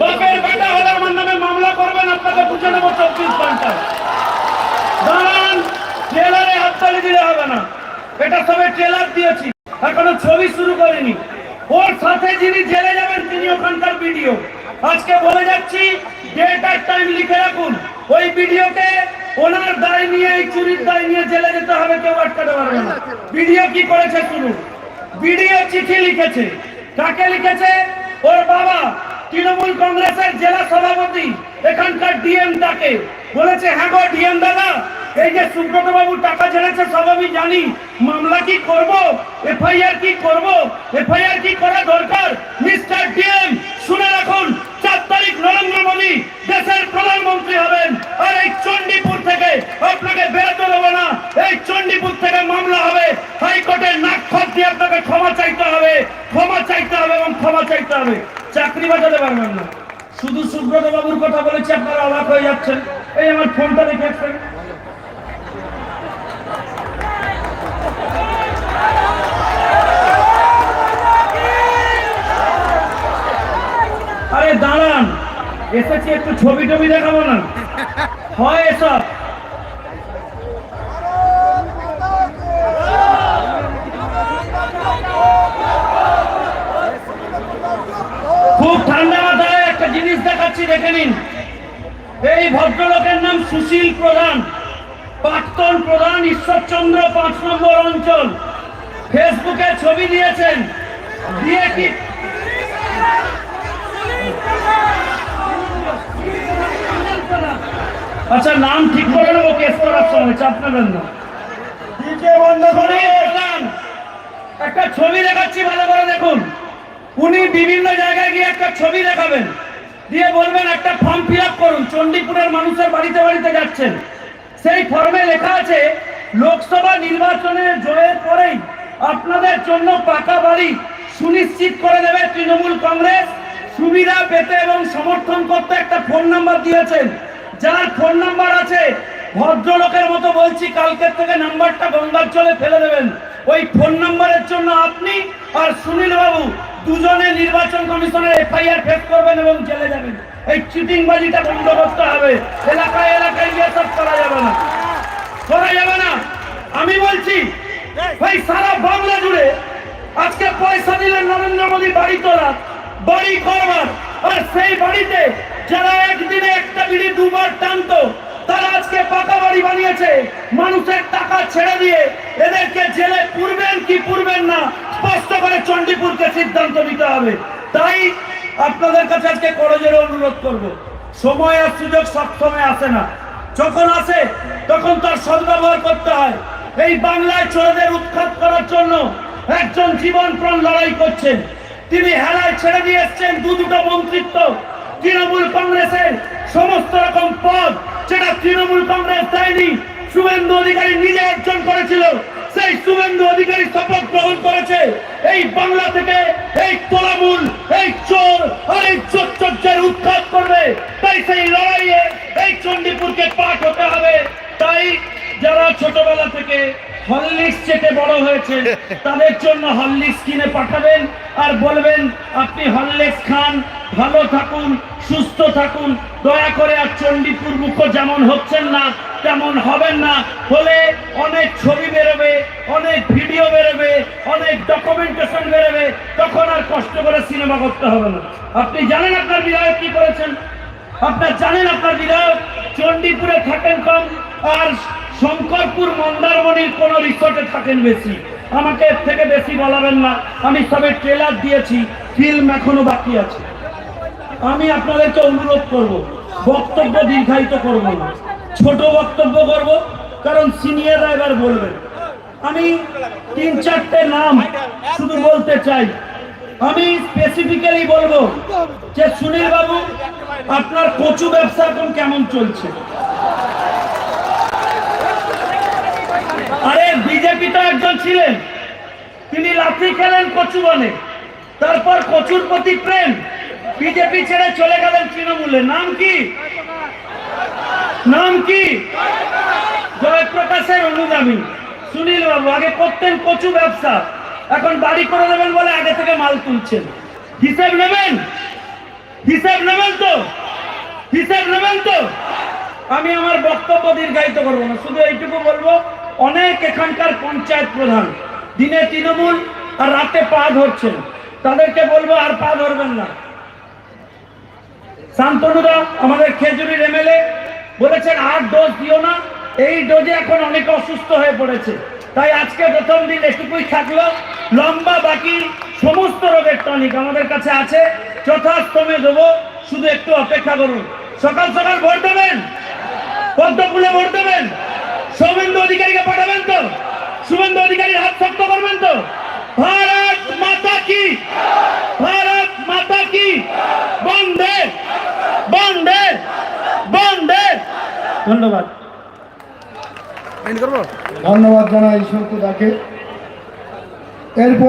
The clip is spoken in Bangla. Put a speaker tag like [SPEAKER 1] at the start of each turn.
[SPEAKER 1] বাপের বেটা হলে আমার নামে মামলা করবেন, আপনাকে বুঝে নেব চব্বিশ ঘন্টায়। দাঁড়ান ট্রেলারে হাততালি দিলে হবে না। এটা সবে ট্রেলার দিয়েছি, এখনও ছবি শুরু করিনি। ওর সাথে যিনি জেলে যাবেন, তিনি ওখানকার ভিডিও আজকে বলে যাচ্ছি ডেট আর টাইম লিখে রাখুন। ওই ভিডিওকে ওনার দায় নিয়ে, এই চুরির দায় নিয়ে জেলে যেতে হবে, কেউ আটকাতে পারবে না। ভিডিও কি করেছে শুনুন। ভিডিও চিঠি লিখেছে। কাকে লিখেছে? ওর বাবা। তৃণমূল কংগ্রেসের জেলা সভাপতি, এখানকার ডিএম তাকে বলেছে হ্যাঁ গো ডিএম দাদা, এই যে সুব্রত বাবু টাকা ছেড়েছে সব আমি জানি। মামলা কি করব? এফআইআর কি করব? এফআইআর কি করা দরকার? মিস্টার ডিএম, শুনে রাখুন, চার তারিখ নরেন্দ্র মোদী দেশের প্রধানমন্ত্রী হবেন। আর এই চণ্ডীপুর থেকে আপনাকে বেরোতে দেবো না। এই চণ্ডীপুর থেকে মামলা হবে। হাইকোর্টের নাক দিয়ে আপনাকে ক্ষমা চাইতে হবে। ক্ষমা ক্ষমা চাইতে হবে। চাকরি বাঁচাতে পারবেন না। শুধু সুব্রত বাবুর কথা বলেছি, আপনারা অবাক হয়ে যাচ্ছেন। এই আমার ফোনটা দেখে একটা আরে দাঁড়ান, এসেছি একটু ছবি টবি দেখাবো না। হয় এসব। খুব ঠান্ডা মাথায় একটা জিনিস দেখাচ্ছি দেখে নিন। এই ভদ্রলোকের নাম সুশীল প্রধান প্রাক্তন প্রধান ঈশ্বরচন্দ্র পাঁচ নম্বর অঞ্চল। ফেসবুকে ছবি দিয়েছেন। দিয়ে কি আচ্ছা নাম ঠিক করে নেব কেস করার সময় চাপ নেবেন না। একটা ছবি দেখাচ্ছি ভালো করে দেখুন। উনি বিভিন্ন জায়গায় গিয়ে একটা ছবি দেখাবেন। দিয়ে বলবেন, একটা ফর্ম ফিল করুন, চণ্ডীপুরের মানুষের বাড়িতে বাড়িতে যাচ্ছেন। সেই ফর্মে লেখা আছে, লোকসভা নির্বাচনে জয়ের পরেই আপনাদের জন্য পাকা বাড়ি সুনিশ্চিত করে দেবে তৃণমূল কংগ্রেস। সুবিধা, পেতে এবং সমর্থন করতে একটা ফোন নাম্বার দিয়েছেন। যার ফোন নাম্বার আছে, ভদ্রলোকের মতো বলছি, কালকের থেকে নাম্বারটা গঙ্গার জলে ফেলে দেবেন। ওই ফোন নাম্বারের জন্য আপনি আর সুনীল বাবু দুজনে নির্বাচন কমিশনের এফআইআর ফেস করবেন এবং জেলে যাবেন। এই চিটিং বাজিটা বন্ধ করতে হবে। এলাকায় এলাকায় গিয়ে সব করা যাবে না। করা যাবে না। আমি বলছি, ভাই, সারা বাংলা জুড়ে আজকে পয়সা দিলেন নরেন্দ্র মোদী বাড়ি তোলা, বাড়ি করবার। আর সেই বাড়িতে যারা একদিনে একটা বিড়ি দুবার টানতো, তারা আজকে পাকা বাড়ি বানিয়েছে। মানুষের টাকা ছেড়ে দিয়ে এদেরকে জেলে পুরবেন কি পুরবেন না স্পষ্ট করে চণ্ডীপুরকে সিদ্ধান্ত নিতে হবে। তাই আপনাদের কাছে আজকে করজের অনুরোধ করব। সময় আর সুযোগ সবসময় আসে না। যখন আসে, তখন তার সদ্ব্যবহার করতে হয়। এই বাংলায় চোরদের উৎখাত করার জন্য একজন জীবন প্রাণ লড়াই করছেন। তিনি হেলায় ছেড়ে দিয়ে এসছেন দু দুটো মন্ত্রিত্ব। তৃণমূল কংগ্রেসের সমস্ত রকম পদ যেটা তৃণমূল কংগ্রেস দেয়নি, শুভেন্দু অধিকারী নিজে অর্জন করেছিল। সেই শুভেন্দু অধিকারী শপথ গ্রহণ করেছে। এই বাংলা থেকে এই তোলামূল, এই চোর আর এই চোর উৎখাত করবে। তাই সেই লড়াইয়ে এই চণ্ডীপুরকে পাঠ হতে হবে। তাই যারা ছোটবেলা থেকে হরলিক্স চেটে বড় হয়েছে তাদের জন্য হরলিক্স কিনে পাঠাবেন আর বলবেন আপনি হরলিক্স খান ভালো থাকুন সুস্থ থাকুন দয়া করে আর চণ্ডীপুর মুখ যেমন হচ্ছেন না তেমন হবেন না। হলে অনেক ছবি বেরোবে অনেক ভিডিও বেরোবে অনেক ডকুমেন্টেশন বেরোবে তখন আর কষ্ট করে সিনেমা করতে হবে না। আপনি জানেন আপনার বিধায়ক কি করেছেন? আপনার জানেন আপনার বিধায়ক? চণ্ডীপুরে থাকেন কম আর শঙ্করপুর মন্দারমণির কোন রিসোর্টে থাকেন বেশি। আমাকে এর থেকে বেশি বলাবেন না। আমি সবে ট্রেলার দিয়েছি ফিল্ম এখনও বাকি আছে। আমি আপনাদেরকে অনুরোধ করব, বক্তব্য দীর্ঘায়িত করব না। ছোট বক্তব্য করব, কারণ সিনিয়ররা এবার বলবেন। আমি তিন চারটে নাম শুধু বলতে চাই। আমি স্পেসিফিক্যালি বলব যে সুনীল বাবু আপনার কচু ব্যবসা এখন কেমন চলছে? আরে বিজেপি তো একজন ছিলেন। তিনি লাঠি খেলেন কচু বনে। তারপর কচুর প্রতি প্রেম। বিজেপি ছেড়ে চলে গেলেন তৃণমূলে। নাম কি? নাম কি? জয়প্রকাশের অনুগামী। সুনীল বাবু আগে করতেন কচু ব্যবসা। এখন বাড়ি করে দেবেন বলে আগে থেকে মাল তুলছেন। হিসেব নেবেন? হিসেব নেবেন তো? হিসেব নেবেন তো? আমি আমার বক্তব্য দীর্ঘায়িত করব না। শুধু এইটুকু বলব অনেক এখানকার পঞ্চায়েত প্রধান, দিনে তৃণমূল আর রাতে পা ধরছেন তাদেরকে বলব আর পা ধরবেন না। শান্তনুদা, আমাদের খেজুরির এমএলএ বলেছেন আর ডোজ দিও না। এই ডোজে এখন অনেকে অসুস্থ হয়ে পড়েছে। তাই আজকে প্রথম দিন এটুকুই থাকল। লম্বা বাকি সমস্ত রোগের টনিক আমাদের কাছে আছে। যথাস্তমে দেবো। শুধু একটু অপেক্ষা করুন। সকাল সকাল ভোট দেবেন? পদ্মফুলে ভোট তো? শুভেন্দু অধিকারী হাত শক্ত করবেন তো? ভারত মাতা কি? ভারত মাতা কি? বন্দে! বন্দে! বন্দে! ধন্যবাদ।
[SPEAKER 2] ধন্যবাদ জানাই শঙ্কু দাকে এরপর